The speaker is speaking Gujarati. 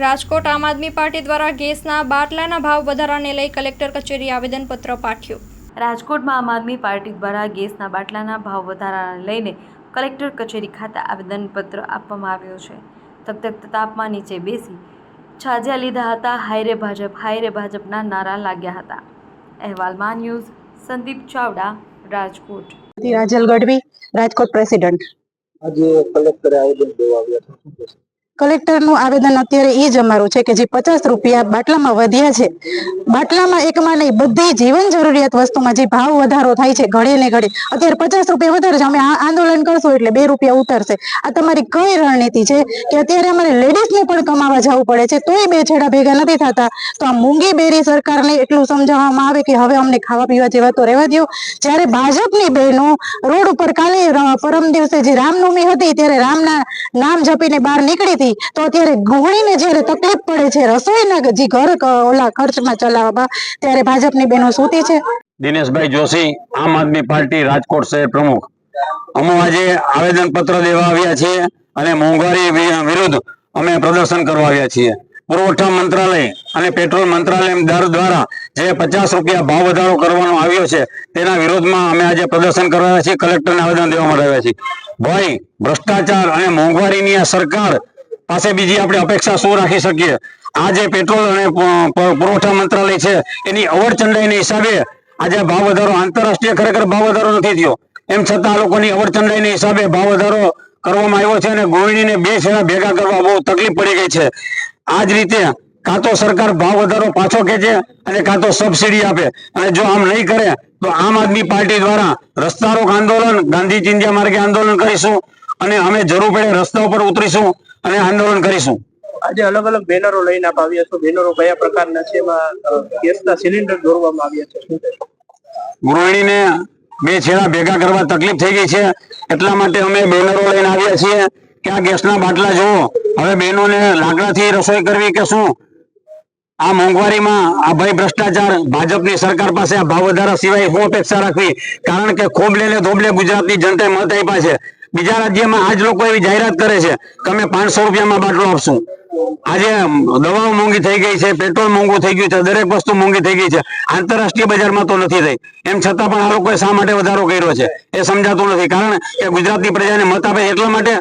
રાજકોટ આમ આદમી પાર્ટી દ્વારા ગેસના બાટલાના ભાવ વધારાને લઈ કલેક્ટર કચેરી આવેદનપત્ર પાઠ્યું. રાજકોટમાં આમ આદમી પાર્ટી દ્વારા ગેસના બાટલાના ભાવ વધારાને લઈને કલેક્ટર કચેરી ખાતે આવેદનપત્ર આપવામાં આવ્યો છે. તકતક તાપમાં નીચે બેસી છાજ્યા લીધા હતા. હાયરે ભાજપ હાયરે ભાજપના નારા લાગ્યા હતા. અહેવાલમાં ન્યૂઝ સંદીપ ચાવડા રાજકોટ. રાજલ ગઢવી રાજકોટ પ્રેસિડેન્ટ. આજે કલેક્ટરે આવેદન દેવા આવ્યા? કલેક્ટરનું આવેદન અત્યારે એ જ અમારું છે કે જે પચાસ રૂપિયા બાટલામાં વધ્યા છે. બાટલામાં એકમાં નહીં બધી જીવન જરૂરિયાત વસ્તુમાં જે ભાવ વધારો થાય છે ઘડે ને ઘડે, અત્યારે પચાસ રૂપિયા વધારે છે. અમે આંદોલન કરશું એટલે બે રૂપિયા ઉતરશે. આ તમારી કઈ રણનીતિ છે કે અત્યારે અમારે લેડીઝને પણ કમાવા જવું પડે છે? તોય બે છેડા ભેગા નથી થતા. તો આ મૂંગી બેરી સરકારને એટલું સમજાવવામાં આવે કે હવે અમને ખાવા પીવા જેવા તો રહેવા દો જ્યારે ભાજપની બહેનો રોડ ઉપર કાલે, પરમ દિવસે જે રામનવમી હતી, ત્યારે રામના નામ જપીને બહાર નીકળી હતી તો અત્યારે ગૃહિણીને જ્યારે તકલીફ પડે છે રસોઈના જે ઘર ઓલા ખર્ચમાં ચલાવવામાં ત્યારે ભાજપની બહેનો સુતી છે. દિનેશભાઈ જોશી, આમ આદમી પાર્ટી રાજકોટ શહેર પ્રમુખ. અમે આજે આવેદન પત્ર દેવા આવ્યા છીએ અને મોંઘવારી વિરુદ્ધ અમે પ્રદર્શન કરવા આવ્યા છીએ. પુરવઠા મંત્રાલય અને પેટ્રોલ મંત્રાલય દર દ્વારા જે પચાસ રૂપિયા ભાવ વધારો કરવાનો આવ્યો છે, તેના વિરોધમાં અમે આજે પ્રદર્શન કરવા આવ્યા છીએ, કલેક્ટરને આવેદન દેવા માટે આવ્યા છીએ. ભાઈ, ભ્રષ્ટાચાર અને મોંઘવારીની આ સરકાર પાસે બીજી આપણે અપેક્ષા શું રાખી શકીએ? આ જે પેટ્રોલ અને પુરવઠા મંત્રાલય છે. એની અવરચંડાઈના હિસાબે આજે ભાવ વધારો આંતરરાષ્ટ્રીય ખરેખર ભાવ વધારો નથી થયો. એમ છતાં લોકોની અવરચંડાઈના હિસાબે ભાવ વધારો કરવામાં આવ્યો છે અને ગૃહિણીને બે છેડા ભેગા કરવા બહુ તકલીફ પડી ગઈ છે. આ જ રીતે કાં તો સરકાર ભાવ વધારો પાછો ખેંચે અને કાં તો સબસિડી આપે. અને જો આમ નહીં કરે, તો આમ આદમી પાર્ટી દ્વારા રસ્તા રોક આંદોલન, ગાંધી ચિંધ્યા માર્ગે આંદોલન કરીશું અને અમે જરૂર પડે રસ્તા ઉપર ઉતરીશું. અને આંદોલન કરીશું. આજે અલગ અલગ બેનરો લઈને આપ આવ્યા છો. બેનરો કયા પ્રકારના છે? એમાં ગેસના સિલિન્ડર દોરવામાં આવ્યા છે. ગૃહિણીને બે છેડા ભેગા કરવા તકલીફ થઈ ગઈ છે. એટલા માટે અમે બેનરો લઈને આવ્યા છીએ કે આ ગેસના બાટલા જુઓ. હવે બહેનોને લાકડાથી રસોઈ કરવી કે શું? આ મોંઘવારીમાં આ ભાઈ ભ્રષ્ટાચાર ભાજપની સરકાર પાસે આ ભાવ વધારા સિવાય શું અપેક્ષા રાખવી. કારણ કે ખોબલે ને ધોબલે ગુજરાતની જનતાએ મત આપ્યા છે. બીજા રાજ્યમાં આજ લોકો એવી જાહેરાત કરે છે કે અમે પાંચસો રૂપિયામાં બાટલો આપશું. આજે દવાઓ મોંઘી થઈ ગઈ છે, પેટ્રોલ મોંઘું થઈ ગયું છે, દરેક વસ્તુ મોંઘી થઈ ગઈ છે. આંતરરાષ્ટ્રીય બજારમાં તો નથી થઈ એમ છતાં પણ આ લોકોએ શા માટે વધારો કર્યો છે? એ સમજાતું નથી. કારણ કે ગુજરાતની પ્રજાને મત આપે એટલા માટે